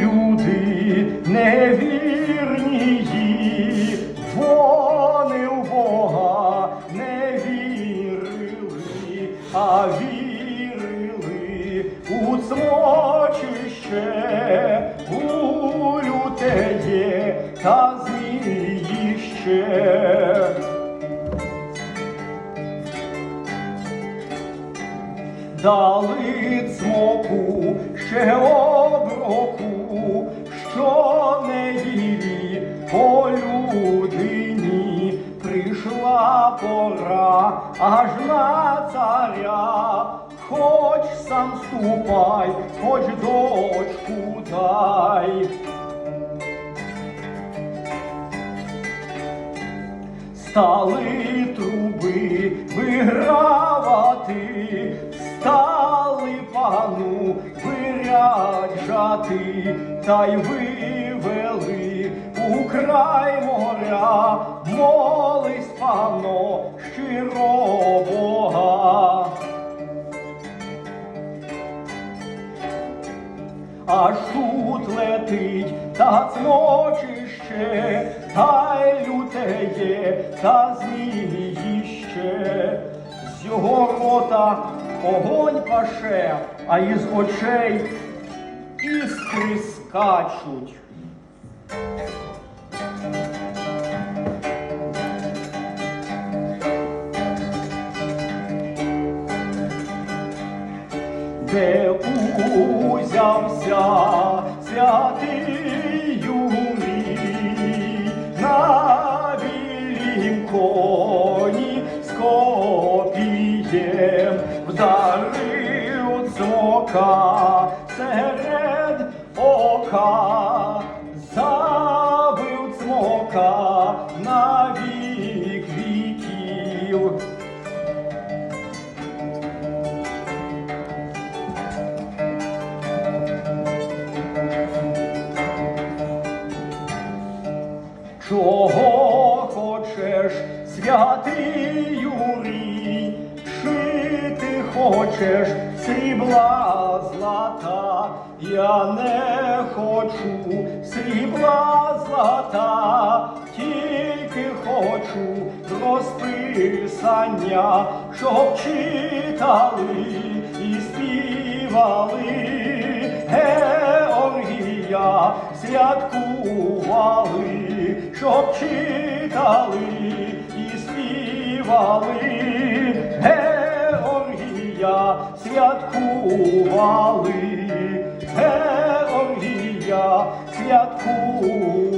Люди невірні, вони Бога не вірили, а вірили Дали цмоку ще оброку, що не неділі по людині прийшла пора аж на царя, хоч сам ступай, хоч дочку дай. Стали труби виряджати, та й вивели у край моря, молись, пано, щиро Бога. Аж тут летить та цмочище, та й лютеє, та зміїще. З його рота огонь паше, а із очей іскри скачуть. де узявся святий Юрій на білім коні з копієм вдарив цмока ока, забив цмока на вік віків. Чого хочеш, святий Юрій, чи ти хочеш срібла злата, я не хочу срібла злата, тільки хочу розписання, щоб читали і співали. Георгія святкували, щоб читали і співали. Георгія святкували, 자 귀하고